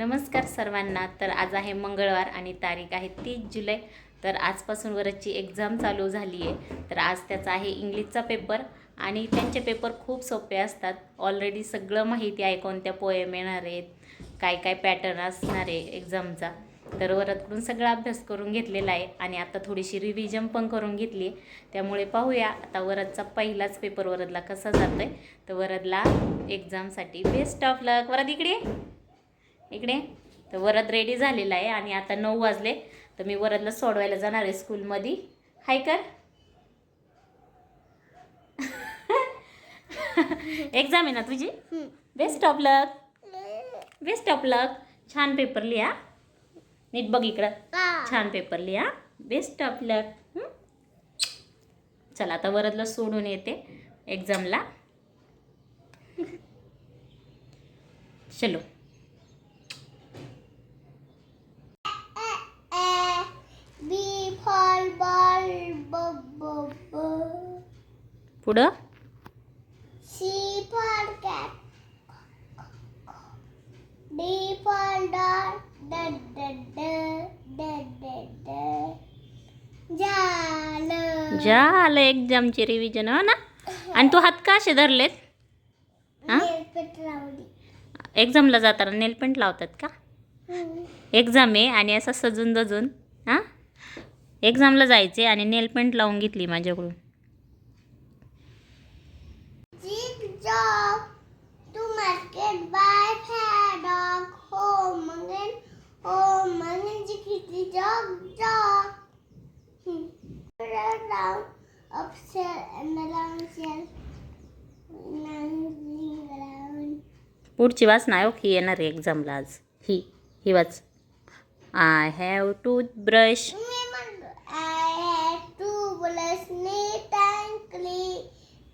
नमस्कार सर्वांना. तर आज आहे मंगळवार आणि तारीख आहे तीस जुलै. तर आजपासून वरची एक्झाम चालू झाली आहे तर आज त्याचा आहे इंग्लिशचा पेपर आणि त्यांचे पेपर खूप सोपे असतात. ऑलरेडी सगळं माहिती आहे कोणत्या पोएम येणार आहेत काय काय पॅटर्न असणार आहे एक्झामचा तर वरदकडून सगळा अभ्यास करून घेतलेला आहे आणि आता थोडीशी रिव्हिजन पण करून घेतली आहे. त्यामुळे पाहूया आता वरदचा पहिलाच पेपर वरदला कसा जातो आहे तर वरदला एक्झामसाठी बेस्ट ऑफ लक वरद इकडे इकडे. तर वरद रेडी झालेला आहे आणि आता नऊ वाजले. तर मी वरदला सोडवायला जाणार आहे स्कूलमध्ये. हाय कर. एक्झाम आहे ना तुझी? Best of luck best of luck छान पेपर लिहा. नीट बघ इकडं. छान पेपर लिहा. बेस्ट ऑफ लक चला आता वरदला सोडून येते एक्झामला चलो. पुढं. D for dog, d d d d d d. झालं झालं एक्झामची रिव्हिजन हो ना आणि तू हात का असे धरलेत हा? एक्झामला जाताना नेलपेंट लावतात का. एक्झाम आहे आणि असं सजून दजून हां एक्झामला जायचे आणि नेलपेंट लावून घेतली माझ्याकडून Zigzag to market by paddock home again home again chickadee jog jog Hmm. down upstairs and downstairs पुढची वाच नाही हो ही येणार एक्झामला आज ही ही वाच I have toothbrush Remember, I had to brush neat and clean,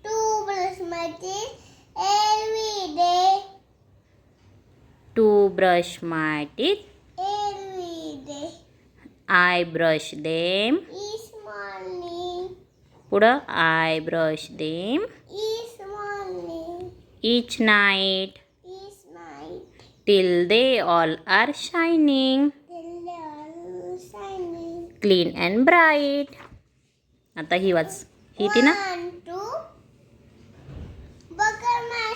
to brush my teeth every day, to brush my teeth every day. I brush them Each morning, पुढं I brush them each morning, each night each night, till they all are shining till they are shining. Clean and bright आता ही वाच ही ती ना One, two, buckle my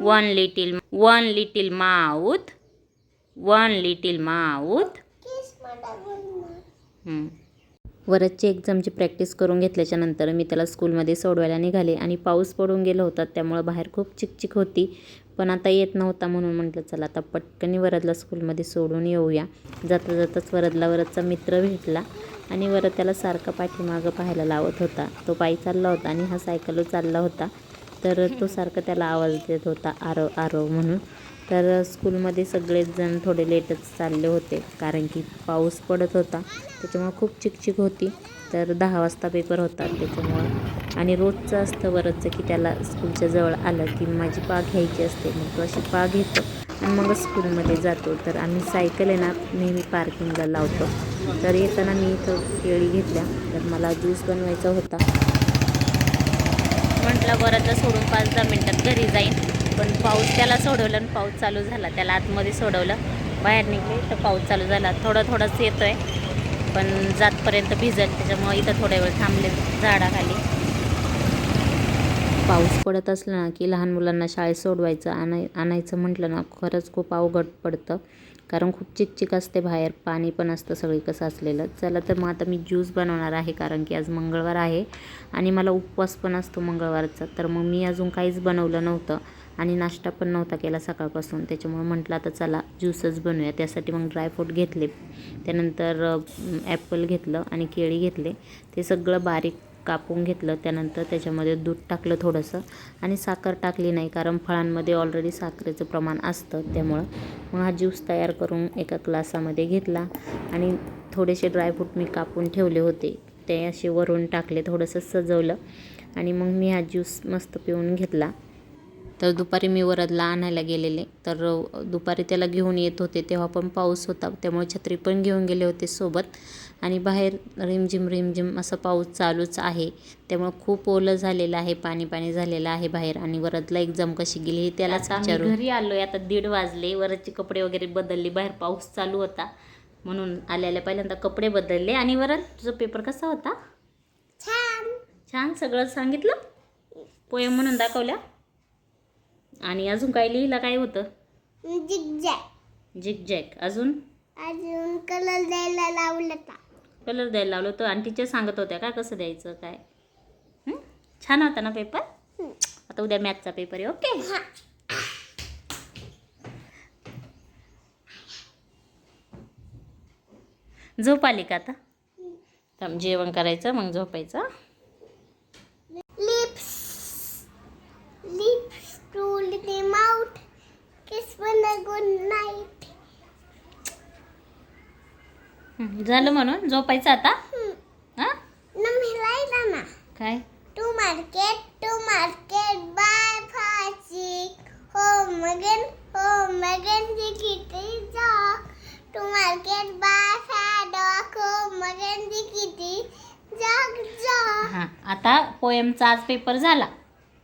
one little one little mouth one little mouth Kiss वरदची एक्झामची practice करून घेतल्याच्यानंतर मी त्याला स्कूलमध्ये सोडवायला निघाले आणि पाऊस पडून गेला होता त्यामुळं बाहेर खूप चिकचिक होती. पण आता येत नव्हता म्हणून म्हटलं चला आता पटकन वरदला स्कूलमध्ये सोडून येऊया. जाता जाताच वरदला वरदचा मित्र भेटला आणि वरद त्याला सारखा पाठीमागं पाहायला लावत होता. तो पायी चालला होता आणि हा सायकलवर चालला होता. तर तो सारखा त्याला आवाज देत होता आरव आरव म्हणून. तर स्कूलमध्ये सगळेच जण थोडे लेटच चालले होते कारण की पाऊस पडत होता त्याच्यामुळं खूप चिकचिक होती. तर दहा वाजता पेपर होता त्याच्यामुळं. आणि रोजचं असतं बरंचचं की त्याला स्कूलच्या जवळ आलं की माझी पा घ्यायची असते मग तो अशी पा घेतो आणि मग स्कूलमध्ये जातो. तर आम्ही सायकल आहे ना नेहमी पार्किंगला लावतो. तर येताना मी इथं केळी घेतल्या तर मला ज्यूस बनवायचा होता. म्हटलं बरं तर सोडून पाच दहा मिनटात घरी जाईन. पण पाऊस त्याला सोडवलं आणि पाऊस चालू झाला. त्याला आतमध्ये सोडवलं. बाहेर निघले तर पाऊस चालू झाला. थोडं थोडंच येतो आहे पण जातपर्यंत भिजल. त्याच्यामुळं इथं थोड्या वेळ थांबले झाडाखाली. पाऊस पडत असला ना की लहान मुलांना शाळेत सोडवायचं आणाय आणायचं म्हटलं ना खरंच खूप अवघड पडतं. कारण खूप चिकचिक असते बाहेर पाणी पण असतं सगळीकडं असलेलं चला तर मग आता मी ज्यूस बनवणार आहे कारण की आज मंगळवार आहे आणि मला उपवास पण असतो मंगळवारचा. तर मग मी अजून काहीच बनवलं नव्हतं आणि नाश्ता पण नव्हता केला सकाळपासून. त्याच्यामुळे म्हटलं आता चला ज्यूसच बनवूया. त्यासाठी मग ड्रायफ्रूट घेतले. त्यानंतर ॲपल घेतलं आणि केळी घेतले. ते सगळं बारीक कापून घेतलं त्यानंतर त्याच्यामध्ये दूध टाकलं थोडंसं. आणि साखर टाकली नाही कारण फळांमध्ये ऑलरेडी साखरेचं प्रमाण असतं त्यामुळं मग हा ज्यूस तयार करून एका ग्लासामध्ये घेतला. आणि थोडेसे ड्रायफ्रूट मी कापून ठेवले होते. ते असे वरून टाकले थोडंसं सजवलं. आणि मग मी हा ज्यूस मस्त पिऊन घेतला. तर दुपारी मी वरदला आणायला गेलेले. तर दुपारी त्याला घेऊन येत होते. तेव्हा पण पाऊस होता. त्यामुळे छत्री पण घेऊन गेले होते सोबत. आणि बाहेर रिमझिम रिमझिम असं पाऊस चालूच आहे. त्यामुळे खूप ओलं झालेलं आहे. पाणी पाणी झालेलं आहे बाहेर. आणि वरदला एक्झाम कशी गेली हे त्यालाच विचारू. घरी आलोय. आता दीड वाजले. वरदचे कपडे वगैरे बदलले. बाहेर पाऊस चालू होता. म्हणून आल्याला पहिल्यांदा कपडे बदलले. आणि वरद तुझा पेपर कसा होता? छान. छान. सगळं सांगितलं? पोयम म्हणून दाखवल्या? आणि अजून काय लिहिलं काय होतं? जिगजॅग जिग जॅक अजून? अजून कलर द्यायला लावलं का कलर द्यायला लावलं होतं आणि टीचर सांगत होत्या का कसं द्यायचं काय? हं? छान होता ना पेपर. आता उद्या मॅथचा पेपर आहे ओके हा. झोप आली का आता? जेवण करायचं मग झोपायचं good झालं म्हणून? झोपायचं आता? ना मी ना. काय? To market to market buy फाची हो मगन हो मगन जी किती जा टू मार्केट बाय फॅडो हो मगन किती जग जा आता पोएमचा आज पेपर झाला.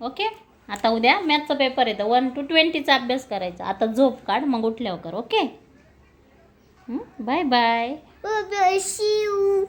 Okay okay? आता उद्या मॅथचा पेपर येतं. वन टू ट्वेंटीचा अभ्यास करायचा. आता झोप काढ मग उठल्यावर कर ओके बाय बाय शिव.